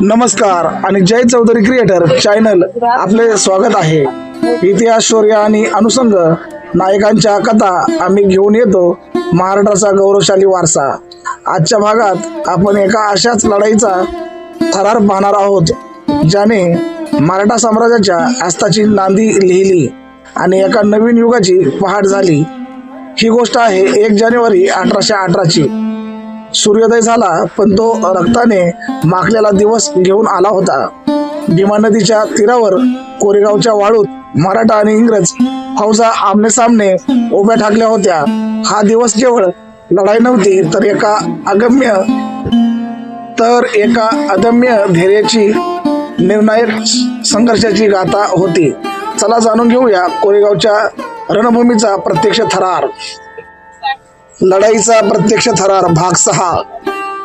नमस्कार आणि जय Chaudhari creator channel आपले स्वागत आहे. इतिहास शौर्य आणि अनुसंग नायकांच्या कथा आम्ही घेऊन येतो महाराष्ट्राचा गौरवशाली वारसा. आजच्या भागात आपण एका अशाच लढाईचा थरार पाहणार आहोत ज्याने मराठा साम्राज्याच्या आस्थाची नांदी लिहिली आणि एका नवीन युगाची पहाट झाली. ही गोष्ट आहे एक जानेवारी अठराशे अठराची. सूर्योदय झाला पण तो रक्ताने माखलेला दिवस घेऊन आला होता. भीमा नदीच्या तीरावर कोरेगावच्या वाळूत मराठा आणि इंग्रज फौजा आमने सामने उभ्या ठाकल्या होत्या. हा दिवस केवळ लढाई नव्हती तर एका अगम्य तर एका अदम्य धैर्याची निर्णायक संघर्षाची गाथा होती. चला जाणून घेऊया कोरेगावच्या रणभूमीचा प्रत्यक्ष थरार. लढाईचा प्रत्यक्ष थरार भाग सहा.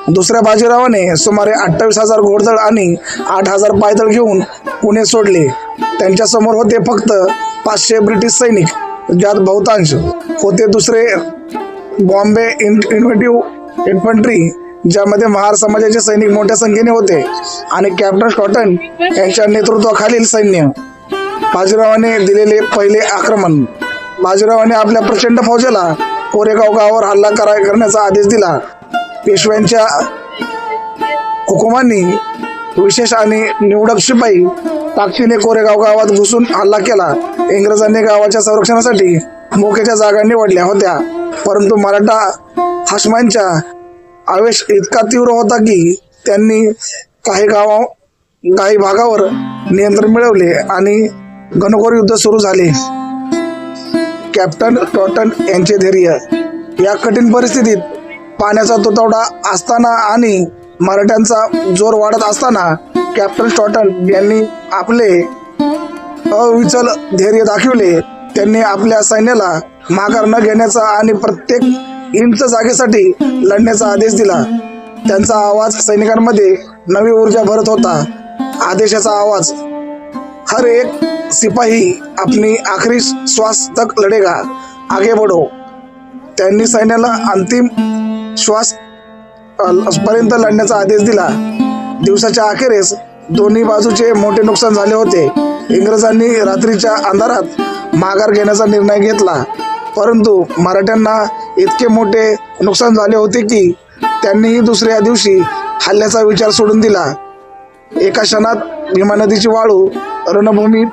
दुसऱ्या बाजीरावाने सुमारे अठ्ठावीस हजार घोडदळ आणि आठ हजार पायदळ घेऊन पुणे सोडले. त्यांच्यासमोर होते फक्त पाचशे ब्रिटिश सैनिक ज्यात बहुतांश होते दुसरे बॉम्बे इन्व्हेटिव्ह इन्फंट्री ज्यामध्ये महार समाजाचे सैनिक मोठ्या संख्येने होते आणि कॅप्टन स्टॉटन यांच्या नेतृत्वाखालील सैन्य. बाजीरावाने दिलेले पहिले आक्रमण. बाजीरावाने आपल्या प्रचंड फौजेला कोरेगाव गावावर हल्ला करा करण्याचा आदेश दिला. पेशव्यांच्या हुकुमांनी विशेष आणि निवडक शिपाई ताकदीने कोरेगाव गावात घुसून हल्ला केला. इंग्रजांनी गावाच्या संरक्षणासाठी मोक्याच्या जागा निवडल्या होत्या. परंतु मराठा हाशमांच्या आवेश इतका तीव्र होता की त्यांनी काही गावा काही भागावर नियंत्रण मिळवले आणि घनघोर युद्ध सुरू झाले. कॅप्टन टॉटन यांचे धैर्य. या कठीण परिस्थितीत पाण्याचा तुतवडा असताना आणि मराठ्यांचा जोर वाढत असताना कॅप्टन टॉटन यांनी आपले अविचल धैर्य दाखवले. त्यांनी आपल्या सैन्याला माघार न घेण्याचा आणि प्रत्येक इंच जागेसाठी लढण्याचा आदेश दिला. त्यांचा आवाज सैनिकांमध्ये नवी ऊर्जा भरत होता. आदेशाचा आवाज हर एक सिपाही आपली आखरी श्वास तक लढेगा. आगे बढ़ो त्यांनी सैन्याला अंतिम श्वास पर्यंत लढण्याचा आदेश दिला. दिवसाच्या अखेरीस दोन्ही बाजूचे मोठे नुकसान झाले होते. इंग्रजांनी रात्रीच्या अंधारात माघार घेण्याचा निर्णय घेतला. परंतु मराठ्यांना इतके मोठे नुकसान झाले होते की त्यांनीही दुसऱ्या दिवशी हल्ल्याचा विचार सोडून दिला. एका क्षणात भीमा नदीची वाळू रणभूमी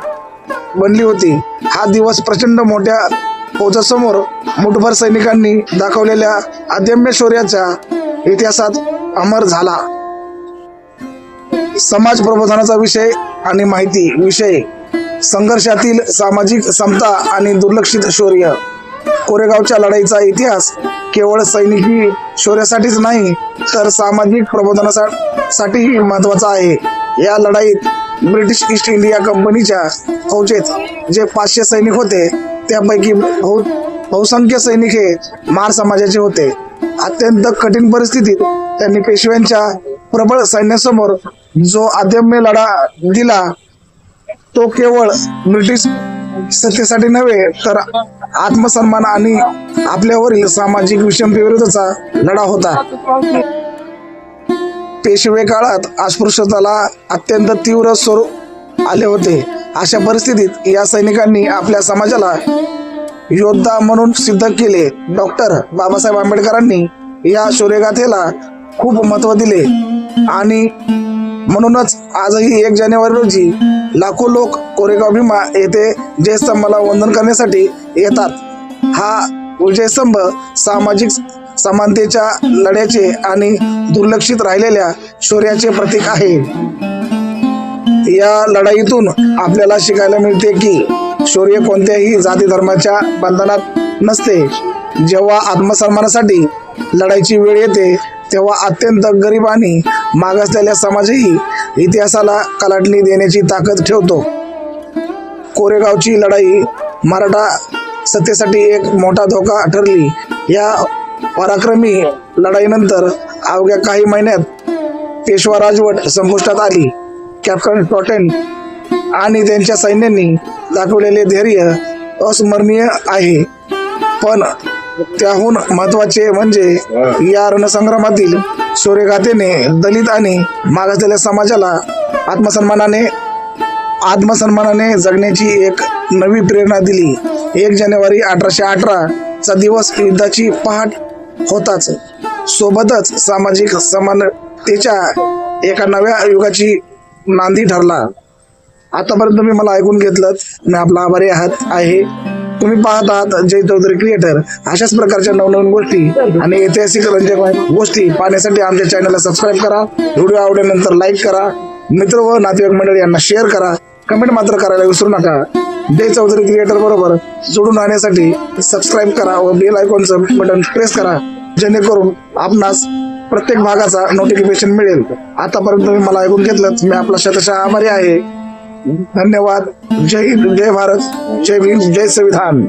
बनली होती. हा दिवस प्रचंड मोठ्या फौजासमोर मुठभर सैनिकांनी दाखवलेल्या अदम्य शौर्याच्या इतिहासात अमर झाला. समाज प्रबोधनाचा विषय आणि माहिती विषय संघर्षातील सामाजिक समता आणि दुर्लक्षित शौर्य. कोरेगावच्या लढाईचा इतिहास केवळ सैनिकी शौर्यासाठीच नाही तर सामाजिक प्रबोधनासाठीही महत्त्वाचा आहे. या लढाईत ब्रिटिश ईस्ट इंडिया कंपनीच्या फौजेत जे पाचशे सैनिक होते त्यापैकी बहु बहुसंख्य सैनिक हे मार समाजाचे होते. अत्यंत कठीण परिस्थितीत त्यांनी पेशव्यांच्या प्रबळ सैन्यासमोर जो आदम्य लढा दिला तो केवळ ब्रिटिश सत्तेसाठी नव्हे तर आत्मसन्मान आणि आपल्यावरील सामाजिक विषमतेविरुद्धचा लढा होता. पेशवे काळात अस्पृश्यताला अत्यंत तीव्र स्वरूप आले होते. अशा परिस्थितीत या सैनिकांनी आपल्या समाजाला योद्धा म्हणून सिद्ध केले. डॉक्टर बाबासाहेब आंबेडकरांनी या शौर्यगाथेला खूप महत्त्व दिले. आणि म्हणूनच आजही एक जानेवारी रोजी लाखो लोक कोरेगाव भीमा येथे जयस्तंभाला वंदन करण्यासाठी येतात. हा विजयस्तंभ सामाजिक समानतेच्या लढ्याचे आणि दुर्लक्षित राहिलेल्या शौर्याचे प्रतीक आहे. या लढाईतून आपल्याला शिकायला मिळते की शौर्य कोणत्याही जाती धर्माच्या बंधनात नसते. जेव्हा आत्मसन्मानासाठी लढाईची वेळ येते तेव्हा अत्यंत गरीब आणि मागासलेल्या समाजही इतिहासाला कलाटणी देण्याची ताकद ठेवतो. कोरेगावची लढाई मराठा सत्तेसाठी एक मोठा धोका ठरली. या पराक्रमी लढाईनंतर अवघ्या काही महिन्यात पेशवा राजवट संपुष्टात आली. कॅप्टन टॉटेन आणि त्यांच्या सैन्यांनी दाखवलेले धैर्य अस्मरणीय आहे. पण त्याहून महत्त्वाचे म्हणजे या रणसंग्रामातील सूर्यघातेने दलित आणि मागासलेल्या समाजाला आत्मसन्मानाने आत्मसन्मानाने जगण्याची एक नवी प्रेरणा दिली. एक जानेवारी अठराशे अठरा चा दिवस युद्धाची पहाट होताच. सोबतच सामाजिक समानतेच्या एका नव्या युगाची नांदी ठरला. आतापर्यंत तुम्ही मला ऐकून घेतलं मी आपला आभारी आहात आहे. तुम्ही पाहत आहात जय चौधरी क्रिएटर. अशाच प्रकारच्या नवनवीन गोष्टी आणि ऐतिहासिक रंजक गोष्टी पाहण्यासाठी आमच्या चॅनलला सबस्क्राईब करा. व्हिडिओ आवडल्यानंतर लाईक करा. मित्र व नातेवाईक मंडळी यांना शेअर करा. कमेंट मात्र करायला विसरू नका. डे चौधरी क्रिएटर बरोबर जोडून राहण्यासाठी सबस्क्राईब करा व बेल आयकॉनचं बटन प्रेस करा. जेणेकरून आपणास प्रत्येक भागाचा नोटिफिकेशन मिळेल. आतापर्यंत तुम्ही मला ऐकून घेतलं मी आपला शतशः आभारी आहे. धन्यवाद. जय हिंद. जय भारत. जय भीम. जय संविधान.